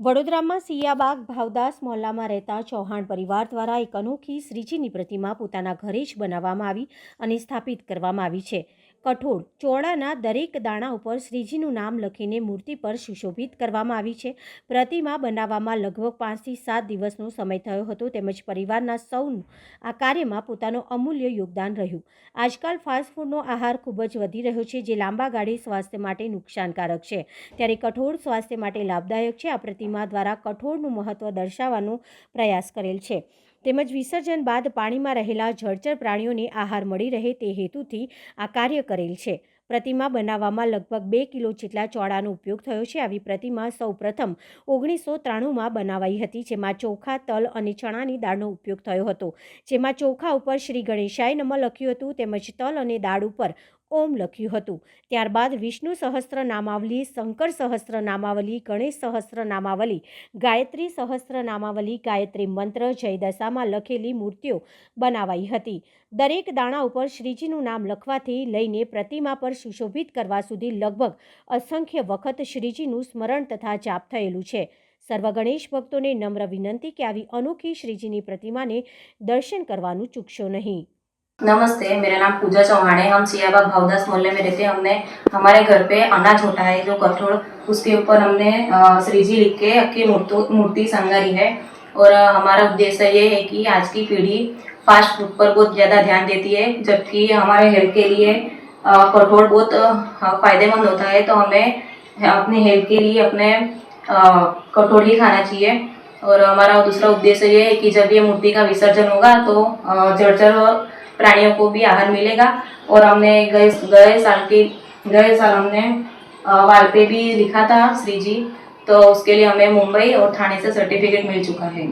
વડોદરામાં સિયાબાગ ભાવદાસ મોહલ્લામાં રહેતા ચૌહાણ પરિવાર દ્વારા એક અનોખી શ્રીજીની પ્રતિમા પોતાના ઘરે જ બનાવવામાં આવી અને સ્થાપિત કરવામાં આવી છે. કઠોળ, ચોળાના દરેક દાણા ઉપર શ્રીજીનું નામ લખીને મૂર્તિ પર સુશોભિત કરવામાં આવી છે. પ્રતિમા બનાવવામાં લગભગ પાંચથી સાત દિવસનો સમય થયો હતો તેમજ પરિવારના સૌનું આ કાર્યમાં પોતાનું અમૂલ્ય યોગદાન રહ્યું. આજકાલ ફાસ્ટફૂડનો આહાર ખૂબ જ વધી રહ્યો છે, જે લાંબા ગાળે સ્વાસ્થ્ય માટે નુકસાનકારક છે. ત્યારે કઠોળ સ્વાસ્થ્ય માટે લાભદાયક છે. આ પ્રતિમા દ્વારા કઠોળનું મહત્વ દર્શાવવાનો પ્રયાસ કરેલ છે. તેમજ વિસર્જન બાદ પાણીમાં રહેલા જળચર પ્રાણીઓને આહાર મળી રહે તે હેતુથી આ કાર્ય કરેલ છે. પ્રતિમા બનાવવામાં લગભગ બે કિલો જેટલા ચોળાનો ઉપયોગ થયો છે. આવી પ્રતિમા સૌ પ્રથમ ઓગણીસો ત્રાણુંમાં બનાવાઈ હતી, જેમાં ચોખા, તલ અને ચણાની દાળનો ઉપયોગ થયો હતો. જેમાં ચોખા ઉપર શ્રી ગણેશાય નમઃ લખ્યું હતું, તેમજ તલ અને દાળ ઉપર ઓમ લખ્યું હતું. ત્યારબાદ વિષ્ણુ સહસ્ત્ર નામાવલી શંકર સહસ્ત્ર નામાવલી ગણેશ સહસ્ત્ર નામાવલી ગાયત્રી સહસ્ત્ર નામાવલી ગાયત્રી મંત્ર, જયદશામાં લખેલી મૂર્તિઓ બનાવાઈ હતી. દરેક દાણા ઉપર શ્રીજીનું નામ લખવાથી લઈને પ્રતિમા પર સુશોભિત કરવા સુધી લગભગ અસંખ્ય વખત શ્રીજીનું સ્મરણ તથા જાપ થયેલું છે. સર્વ ગણેશ ભક્તોને નમ્ર વિનંતી કે આવી અનોખી શ્રીજીની પ્રતિમાને દર્શન કરવાનું ચૂકશો નહીં. नमस्ते, मेरा नाम पूजा चौहान है। हम सियाबाग भावदास मोहल्ले में रहते हैं। हमने, हमारे घर पे अनाज होता है, जो कठोर, उसके ऊपर हमने श्री जी लिख के आपकी मूर्ति संगारी है। और हमारा उद्देश्य ये है कि आज की पीढ़ी फास्ट फ़ूड पर बहुत ज़्यादा ध्यान देती है, जबकि हमारे हेल्थ के लिए कठोर बहुत फ़ायदेमंद होता है। तो हमें अपने हेल्थ के लिए अपने कठोर ही खाना चाहिए। और हमारा दूसरा उद्देश्य ये है कि जब ये मूर्ति का विसर्जन होगा तो जर्जर प्राणियों को भी आहार मिलेगा और हमने गए गए साल के गए साल हमने अ, वाल पे भी लिखा था श्री जी तो उसके लिए हमें मुंबई और थाने से सर्टिफिकेट मिल चुका है